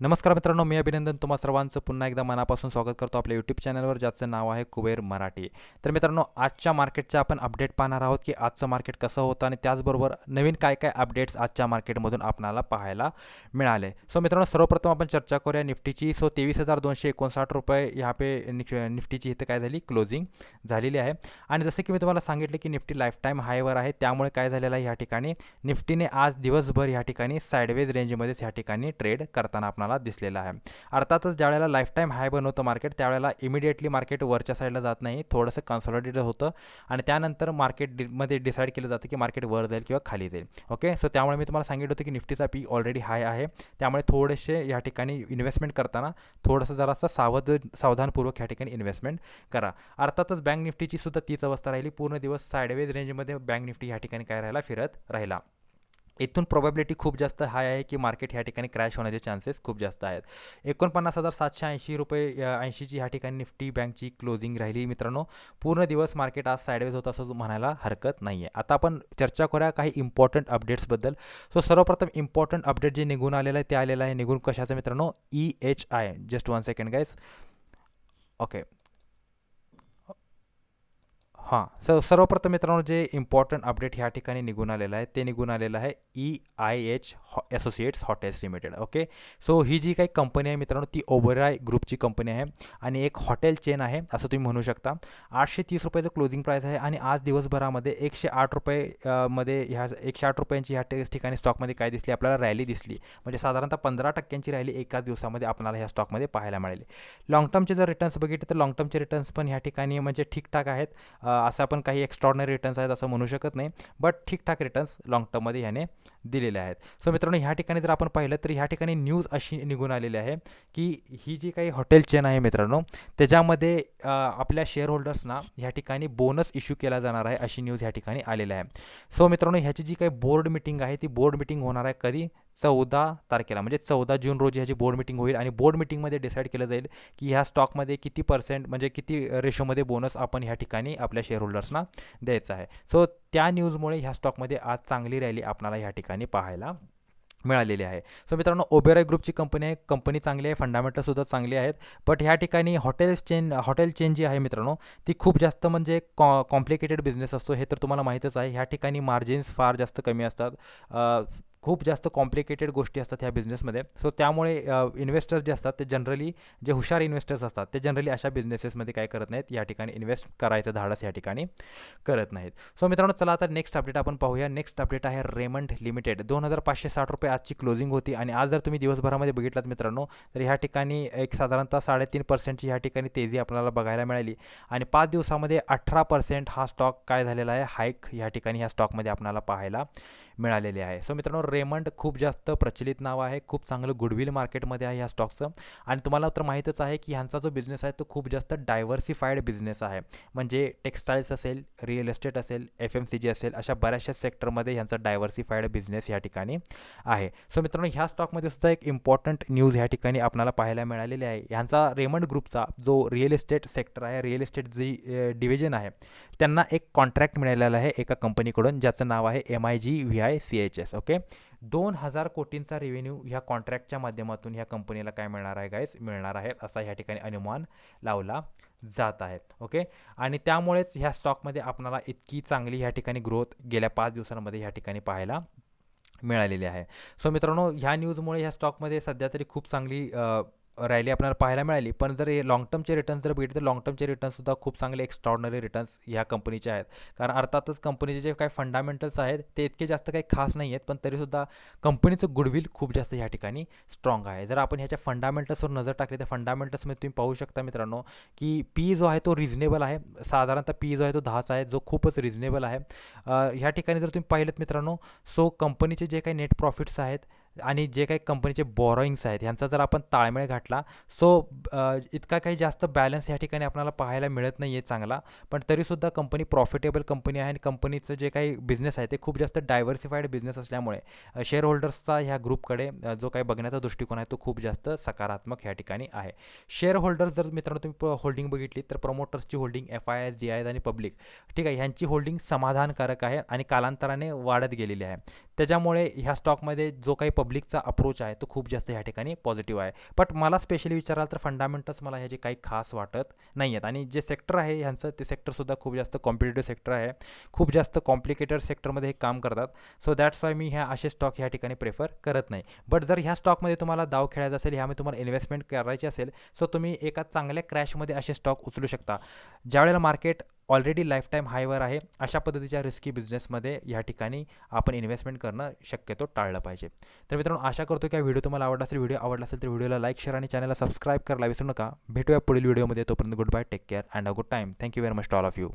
नमस्कार मित्रांनो मी अभिनंदन. तुम्हा सर्वांचं पुन्हा एकदा मनापासून स्वागत करतो आपल्या यूट्यूब चॅनलवर ज्याचं नाव आहे कुबेर मराठी. तर मित्रांनो आजच्या मार्केटचं आपण अपडेट पाहणार आहोत की आजचं मार्केट कसं होतं आणि त्याचबरोबर नवीन काय काय अपडेट्स आजच्या मार्केटमधून आपणाला पाहायला मिळाले. सो मित्रांनो सर्वप्रथम आपण चर्चा करूया निफ्टीची. सो तेवीस हजार दोनशे एकोणसाठ रुपये ह्या पे निफ्टीची इथं काय झाली? क्लोजिंग झालेली आहे. आणि जसं की मी तुम्हाला सांगितलं की निफ्टी लाईफ टाईम हायवर आहे. त्यामुळे काय झालेलं आहे? ह्या ठिकाणी निफ्टीने आज दिवसभर ह्या ठिकाणी साईडवेज रेंजमध्येच ह्या ठिकाणी ट्रेड करताना आपण आपणाला दिसलेला आहे. अर्थातच ज्यावेळेला लाईफ टाईम हाय बनवतं मार्केट त्यावेळेला इमिडिएटली मार्केट वरच्या साईडला जात नाही. थोडंसं कन्सॉलिडेट होतं आणि त्यानंतर मार्केट डि मध्ये डिसाईड केलं जातं की मार्केट वर जाईल किंवा खाली जाईल. ओके सो त्यामुळे मी तुम्हाला सांगितलं होतं की निफ्टीचा पी ऑलरेडी हाय आहे. त्यामुळे थोडेसे या ठिकाणी इन्व्हेस्टमेंट करताना थोडंसं जरासं सावध सावधानपूर्वक ह्या ठिकाणी इन्व्हेस्टमेंट करा. अर्थातच बँक निफ्टीची सुद्धा तीच अवस्था राहिली. पूर्ण दिवस साईडवेज रेंजमध्ये बँक निफ्टी ह्या ठिकाणी काय राहिला फिरत राहिला. इथून प्रॉबॅबिलिटी खूप जास्त हाय आहे की मार्केट ह्या ठिकाणी क्रॅश होण्याचे चान्सेस खूप जास्त आहेत. एकोणपन्नास हजार सातशे ऐंशी रुपये ऐंशीची ह्या ठिकाणी निफ्टी बँकची क्लोजिंग राहिली मित्रांनो. पूर्ण दिवस मार्केट आज साईडवेज होतं असं म्हणायला हरकत नाही आहे आता आपण चर्चा करूया काही इम्पॉर्टंट अपडेट्सबद्दल सो सर्वप्रथम इम्पॉर्टंट अपडेट जे निघून आलेलं आहे ते आलेलं आहे निघून कशाचं मित्रांनो? E H I just one second guys okay हां स सर्वप्रथम मित्रांनो जे इम्पॉर्टंट अपडेट ह्या ठिकाणी निघून आलेलं आहे ते निघून आलेलं आहे ई आय एच हॉ associates hotels limited okay so ही जी काही कंपनी आहे मित्रांनो ती ओबराय ग्रुपची कंपनी आहे आणि एक हॉटेल चेन आहे असं तुम्ही म्हणू शकता. आठशे तीस रुपयाचं क्लोजिंग प्राईस आहे आणि आज दिवसभरामध्ये एकशे आठ रुपये मध्ये ह्या एकशे आठ रुपयांची ह्या ठिकाणी स्टॉकमध्ये काय दिसली आपल्याला रॅली दिसली. म्हणजे साधारणतः पंधरा टक्क्यांची रॅली एकाच दिवसामध्ये आपल्याला ह्या स्टॉकमध्ये पाहायला मिळाली. लाँग टर्मचे जर रिटर्न्स बघितले तर लाँग टर्मचे रिटर्न्स पण ह्या ठिकाणी म्हणजे ठीकठाक आहेत. असं आपण काही एक्स्ट्रॉर्डनरी रिटर्न्स आहेत असं म्हणू शकत नाही बट ठीकठाक रिटर्न्स लाँग टर्ममध्ये ह्याने दिलेले आहेत. सो मित्रांनो ह्या ठिकाणी जर आपण पाहिलं तर ह्या ठिकाणी न्यूज अशी निघून आलेली आहे की ही जी काही हॉटेल चेन आहे मित्रांनो त्याच्यामध्ये आपल्या शेअर होल्डर्सना ह्या ठिकाणी बोनस इश्यू केला जाणार आहे अशी न्यूज ह्या ठिकाणी आलेली आहे. सो मित्रांनो ह्याची जी काही बोर्ड मिटिंग आहे ती बोर्ड मिटिंग होणार आहे कधी? चौदा तारखेला म्हणजे चौदा जून रोजी ह्याची बोर्ड मिटिंग होईल आणि बोर्ड मिटिंगमध्ये डिसाईड केलं जाईल की ह्या स्टॉकमध्ये किती पर्सेंट म्हणजे किती रेशोमध्ये बोनस आपण ह्या ठिकाणी आपल्या शेअर होल्डर्सना द्यायचा आहे. सो त्या न्यूजमुळे ह्या स्टॉकमध्ये आज चांगली रॅली आपल्याला ह्या ठिकाणी पाहायला मिळालेली आहे. सो मित्रांनो ओबेराय ग्रुपची कंपनी आहे कंपनी चांगली आहे फंडामेंटलसुद्धा चांगली आहेत बट ह्या ठिकाणी हॉटेल्स चेन हॉटेल चेन जी आहे मित्रांनो ती खूप जास्त म्हणजे कॉ कॉम्प्लिकेटेड बिझनेस असतो हे तर तुम्हाला माहीतच आहे. ह्या ठिकाणी मार्जिन्स फार जास्त कमी असतात. खूप जास्त कॉम्प्लिकेटेड गोष्टी असतात ह्या बिझनेसमध्ये सो त्यामुळे इन्व्हेस्टर्स जे असतात ते जनरली जे हुशार इन्व्हेस्टर्स असतात ते जनरली अशा बिझनेसेसमध्ये काय करत नाहीत. या ठिकाणी इन्व्हेस्ट करायचं धाडस या ठिकाणी करत नाहीत. सो मित्रांनो चला आता नेक्स्ट अपडेट आपण पाहूया. नेक्स्ट अपडेट आहे रेमंड लिमिटेड दोन हजार पाचशे साठ रुपये आजची क्लोजिंग होती आणि आज जर तुम्ही दिवसभरामध्ये बघितलात मित्रांनो तर ह्या ठिकाणी एक साधारणतः साडेतीन पर्सेंटची ह्या ठिकाणी तेजी आपल्याला बघायला मिळाली. आणि पाच दिवसामध्ये अठरा पर्सेंट हा स्टॉक काय झालेला आहे? हाईक ह्या ठिकाणी ह्या स्टॉकमध्ये आपल्याला पाहायला मिळालेले आहे. सो मित्रांनो रेमंड खूप जास्त प्रचलित नाव आहे खूप चांगलं गुडविल मार्केटमध्ये आहे ह्या स्टॉकचं आणि तुम्हाला तर माहीतच आहे की ह्यांचा जो बिझनेस आहे तो खूप जास्त डायव्हर्सिफाईड बिझनेस आहे. म्हणजे टेक्स्टाईल्स असेल रिअल एस्टेट असेल एफ एम सी जी असेल अशा बऱ्याचशा सेक्टरमध्ये ह्यांचा डायव्हर्सिफाईड बिझनेस या ठिकाणी आहे. सो मित्रांनो ह्या स्टॉकमध्ये सुद्धा एक इम्पॉर्टंट न्यूज ह्या ठिकाणी आपल्याला पाहायला मिळालेली आहे. ह्यांचा रेमंड ग्रुपचा जो रिअल इस्टेट सेक्टर आहे रिअल इस्टेट जी डिव्हिजन आहे त्यांना एक कॉन्ट्रॅक्ट मिळालेला आहे एका कंपनीकडून ज्याचं नाव आहे M I G V I C H S okay दोन हजार कोटींचा रेव्हेन्यू ह्या कॉन्ट्रॅक्टच्या माध्यमातून ह्या कंपनीला काय मिळणार आहे गाईज मिळणार आहे असा ह्या ठिकाणी अनुमान लावला जात आहे ओके आणि त्यामुळेच ह्या स्टॉकमध्ये आपणाला इतकी चांगली ह्या ठिकाणी ग्रोथ गेल्या पाच दिवसांमध्ये ह्या ठिकाणी पाहायला मिळालेली आहे. सो मित्रांनो ह्या न्यूजमुळे ह्या स्टॉकमध्ये सध्या तरी खूप चांगली रॅली आपल्याला पाहायला मिळाली. पण जर हे लाँग टर्मचे रिटर्न्स जर बघितले तर लाँग टर्मचे रिटर्न्ससुद्धा खूप चांगले एक्स्ट्रॉर्डनरी रिटर्न्स ह्या कंपनीचे आहेत. कारण अर्थातच कंपनीचे जे काही फंडामेंटल्स आहेत ते इतके जास्त काही खास नाही आहेत पण तरीसुद्धा कंपनीचं गुडविल खूप जास्त ह्या ठिकाणी स्ट्रॉंग आहे. जर आपण ह्याच्या फंडामेंटल्सवर नजर टाकली तर फंडामेंटल्समध्ये तुम्ही पाहू शकता मित्रांनो की पी जो आहे तो रिजनेबल आहे. साधारणतः पी जो आहे तो दहाचा आहे जो खूपच रिजनेबल आहे. ह्या ठिकाणी जर तुम्ही पाहिलं मित्रांनो सो कंपनीचे जे काही नेट प्रॉफिट्स आहेत आणि जे काही कंपनीचे बॉरोईंग्स आहेत ह्यांचा जर आपण ताळमेळ घातला सो इतका काही जास्त बॅलन्स या ठिकाणी आपल्याला पाहायला मिळत नाही आहे चांगला. पण तरीसुद्धा कंपनी प्रॉफिटेबल कंपनी आहे आणि कंपनीचं जे काही बिझनेस आहे ते खूप जास्त डायव्हर्सिफाईड बिझनेस असल्यामुळे शेअर होल्डर्सचा ह्या ग्रुपकडे जो काही बघण्याचा दृष्टिकोन आहे तो खूप जास्त सकारात्मक ह्या ठिकाणी आहे. शेअर होल्डर्स जर मित्रांनो तुम्ही होल्डिंग बघितली तर प्रमोटर्सची holding F I S D I आणि पब्लिक ठीक आहे ह्यांची होल्डिंग समाधानकारक आहे आणि कालांतराने वाढत गेलेली आहे. त्याच्यामुळे ह्या स्टॉकमध्ये जो काही पब्लिकचा अप्रोच आहे तो खूप जास्त ह्या ठिकाणी पॉझिटिव्ह आहे. बट मला स्पेशली विचाराल तर फंडामेंटल्स मला ह्याचे काही खास वाटत नाही आहेत आणि जे सेक्टर आहे ह्यांचं ते सेक्टरसुद्धा खूप जास्त कॉम्पिटेटिव्ह सेक्टर आहे. खूप जास्त कॉम्प्लिकेटेड सेक्टरमध्ये हे काम करतात. सो दॅट्स वाय मी ह्या असे स्टॉक ह्या ठिकाणी प्रेफर करत नाही. बट जर ह्या स्टॉकमध्ये तुम्हाला दाव खेळायचा असेल ह्यामध्ये तुम्हाला इन्व्हेस्टमेंट करायची असेल सो तुम्ही एका चांगल्या क्रॅशमध्ये असे स्टॉक उचलू शकता. ज्यावेळेला मार्केट ऑलरेडी लाईफटाईम हायवर आहे. अशा पद्धतीच्या रिस्की बिझनेसमध्ये या ठिकाणी आपण इन्व्हेस्टमेंट करणं शक्यतो टाळलं पाहिजे. तर मित्रांनो आशा करतो की हा व्हिडिओ तुम्हाला आवडला असेल. व्हिडिओ आवडला असेल तर व्हिडिओला लाईक शेअर आणि चॅनलला सबस्क्राईब करायला विसरू नका. भेटूया पुढील व्हिडिओमध्ये तोपर्यंत good bye take care and a good time thank you very much all of you